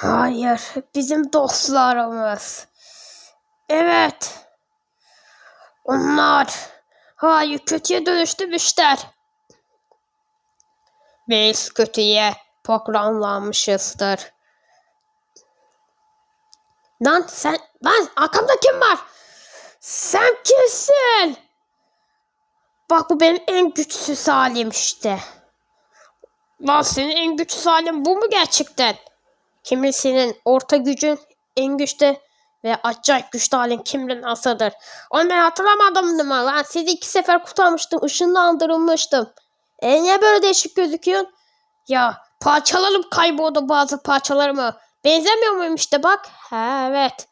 Hayır, bizim dostlarımız. Evet. Onlar hayır kötüye dönüştürmüşler. Biz kötüye programlanmışızdır. Lan sen, lan arkamda kim var? Sen kimsin? Bak bu benim en güçsüz halim işte. Lan senin en güçsüz halin bu mu gerçekten? Kimisinin orta gücün en güçlü ve acayip güçlü halin kimden asadır. Onu ben hatırlamadım mı lan? Sizi iki sefer kurtarmıştım. ışınlandırılmıştım. E niye böyle değişik gözüküyorsun? Ya parçalarım kayboldu bazı parçalarımı. Benzemiyor muyum işte bak. Ha, evet.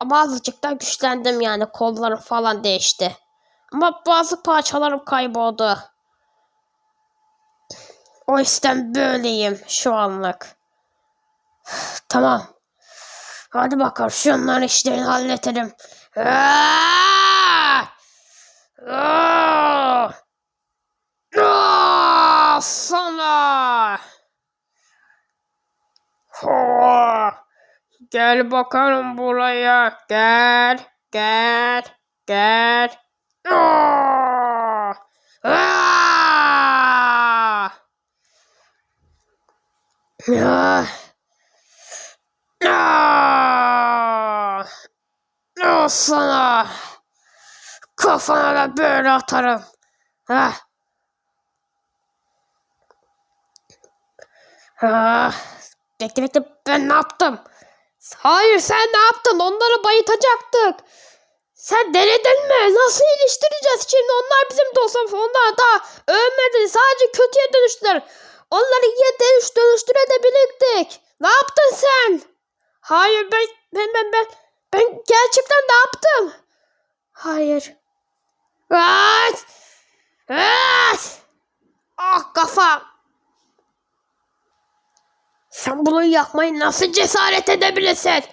Ama azıcık da güçlendim yani. Kollarım falan değişti. Ama bazı parçalarım kayboldu. O yüzden böyleyim şu anlık. Tamam. Hadi bakalım şunların işlerini! Aa! Sana. Gel bakalım buraya. Gel. Gel. Gel. Ah! Al sana. Kafana da böyle atarım. Ha. Ha. Bekle bekle ben ne yaptım? Hayır sen ne yaptın? Onları bayıtacaktık. Sen denedin mi? Nasıl iliştireceğiz şimdi? Onlar bizim dostumuz. Onlar da ölmedi. Sadece kötüye dönüştüler. Onları iyi dönüş dönüştürebilirdik. Ne yaptın sen? Hayır ben ben ben ben ben gerçekten ne yaptım? Hayır. Evet. Evet. Ah kafam. Sen bunu yapmayı nasıl cesaret edebilirsin?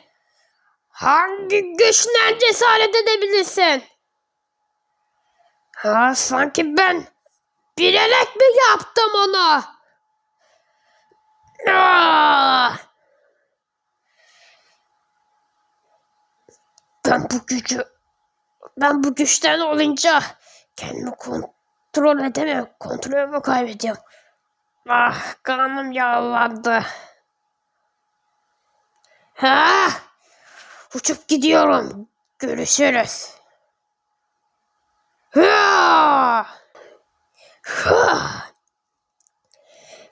Hangi güçle cesaret edebilirsin? Ha sanki ben bilerek mi yaptım onu? Ah! Ben bu gücü ben bu güçten olunca kendimi kontrol edemiyorum. Kontrolümü kaybediyorum. Ah kanım yağlandı. Ha! Uçup gidiyorum. Görüşürüz. Ha!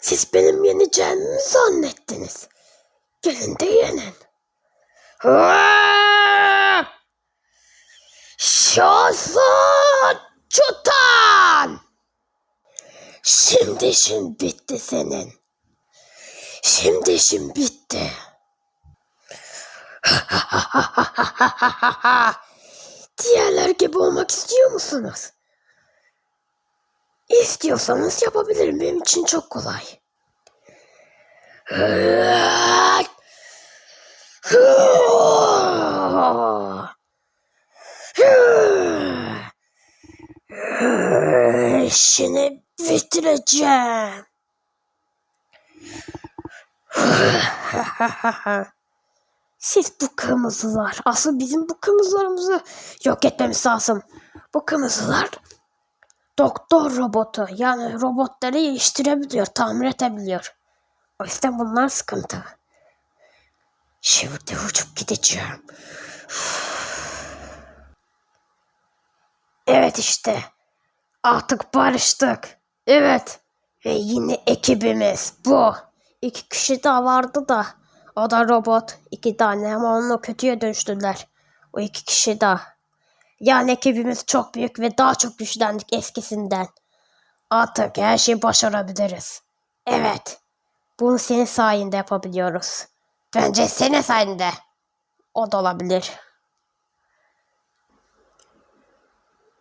Siz benim yeneceğimi mi zannettiniz? Gelin de yenin. Ha! Şasan Çutan! Şimdi işin bitti senin. Şimdi işin bitti. Diğerler gibi olmak istiyor musunuz? İstiyorsanız yapabilirim. Benim için çok kolay. İşini bitireceğim. Siz bu kırmızılar. Asıl bizim bu kırmızılarımızı yok etmemiz lazım. Bu kırmızılar doktor robotu. Yani robotları iyileştirebiliyor, tamir edebiliyor. O yüzden bunlar sıkıntı. Şimdi uçup gideceğim. Evet işte. Artık barıştık. Evet. Ve yine ekibimiz bu. İki kişi daha vardı da. O da robot. iki tane ama onu kötüye dönüştürdüler. O iki kişi daha. Yani ekibimiz çok büyük ve daha çok güçlendik eskisinden. Artık her şeyi başarabiliriz. Evet. Bunu senin sayende yapabiliyoruz. Bence senin sayende. O da olabilir.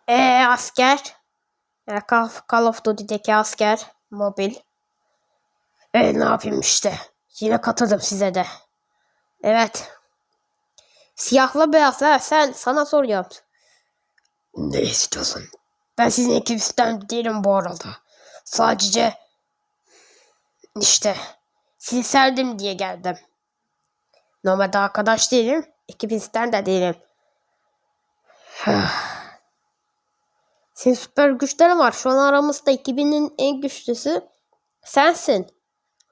Ee asker. Ya Call, of Duty'deki asker. Mobil. E ne yapayım işte. Yine katıldım size de. Evet. Siyahla beyaz ha sen sana soruyorum. Ne istiyorsun? Ben sizin ekibinizden değilim bu arada. Sadece işte sizi sevdim diye geldim. Normalde arkadaş değilim. Ekibinizden de değilim. Senin süper güçlerin var. Şu an aramızda ekibinin en güçlüsü sensin.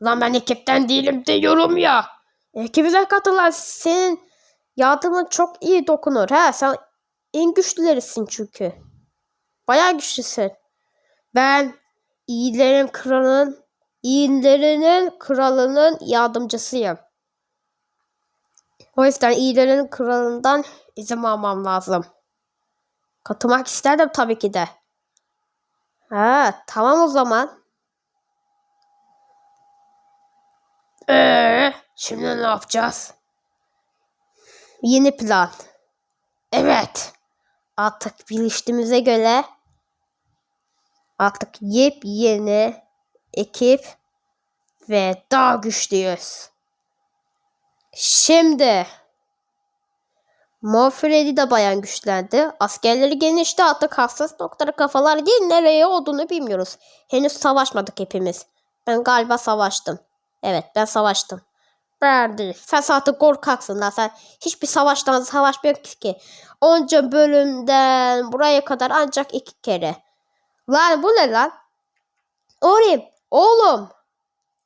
Lan ben ekipten değilim diyorum ya. Ekibine katılan senin yardımın çok iyi dokunur. Ha sen en güçlülerisin çünkü. Bayağı güçlüsün. Ben iyilerin kralının iyilerinin kralının yardımcısıyım. O yüzden iyilerin kralından izin almam lazım. Katılmak isterdim tabii ki de. Ha, tamam o zaman. Ee, şimdi ne yapacağız? Yeni plan. Evet. Artık biliştiğimize göre artık yepyeni ekip ve daha güçlüyüz. Şimdi Morfredi de bayan güçlendi. Askerleri genişti artık hassas noktaları kafalar değil nereye olduğunu bilmiyoruz. Henüz savaşmadık hepimiz. Ben galiba savaştım. Evet ben savaştım. Değil. Sen zaten korkaksın lan sen. Hiçbir savaştan savaşmıyorsun ki. Onca bölümden buraya kadar ancak iki kere. Lan bu ne lan? Oğlum, oğlum.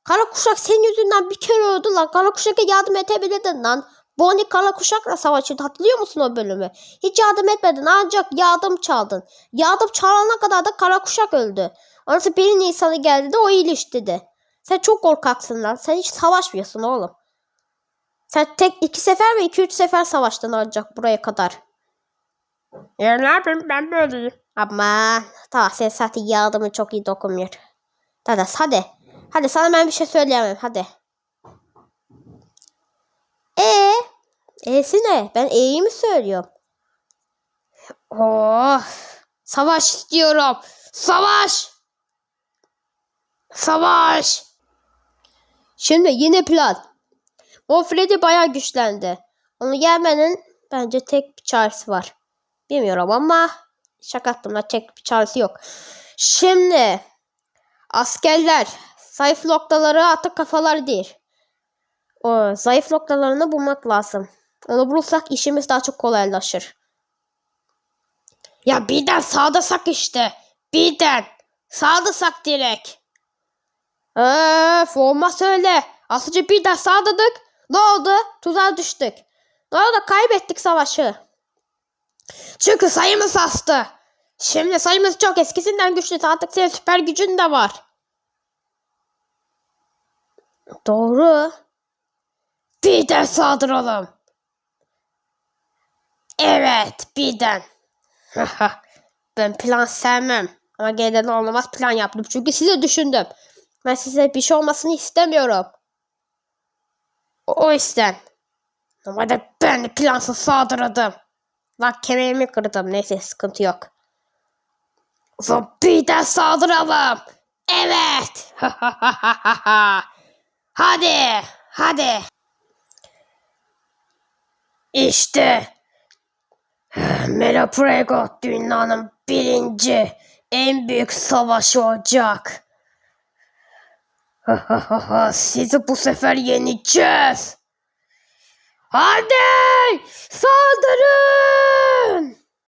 Kara kuşak senin yüzünden bir kere öldü lan. Kara kuşaka yardım edebilirdin lan. Bonnie kara kuşakla savaşıyordu. Hatırlıyor musun o bölümü? Hiç yardım etmedin ancak yardım çaldın. Yardım çalana kadar da kara kuşak öldü. Ondan bir Nisan'ı geldi de o iyileştirdi. Sen çok korkaksın lan. Sen hiç savaşmıyorsun oğlum. Sen tek iki sefer ve iki üç sefer savaştın ancak buraya kadar. Ya ne yapayım ben böyleyim. Ama tamam sen zaten yardımın çok iyi dokunmuyor. Hadi hadi. Hadi sana ben bir şey söyleyemem hadi. E E'si ne? Ben E'yi mi söylüyorum? Oh, savaş istiyorum. Savaş. Savaş. Şimdi yeni plan. O Freddy bayağı güçlendi. Onu gelmenin bence tek bir çaresi var. Bilmiyorum ama şaka yaptım da tek bir çaresi yok. Şimdi askerler zayıf noktaları artık kafalar değil. O zayıf noktalarını bulmak lazım. Onu bulursak işimiz daha çok kolaylaşır. Ya birden sağda sak işte. Birden. Sağda sak direkt. Öf olmaz öyle. Önce birden sağdadık. Ne oldu? Tuzağa düştük. Ne oldu? Kaybettik savaşı. Çünkü sayımız astı. Şimdi sayımız çok eskisinden güçlü. Artık senin süper gücün de var. Doğru. Birden saldıralım. Evet birden. ben plan sevmem. Ama gene de olmaz plan yaptım. Çünkü size düşündüm. Ben size bir şey olmasını istemiyorum. O, o yüzden. Normalde ben de plansız saldırdım. Bak kemerimi kırdım. Neyse sıkıntı yok. Birden saldıralım. Evet. hadi. Hadi. İşte Melaprego dünyanın birinci en büyük savaşı olacak. Sizi bu sefer yeneceğiz. Hadi saldırın.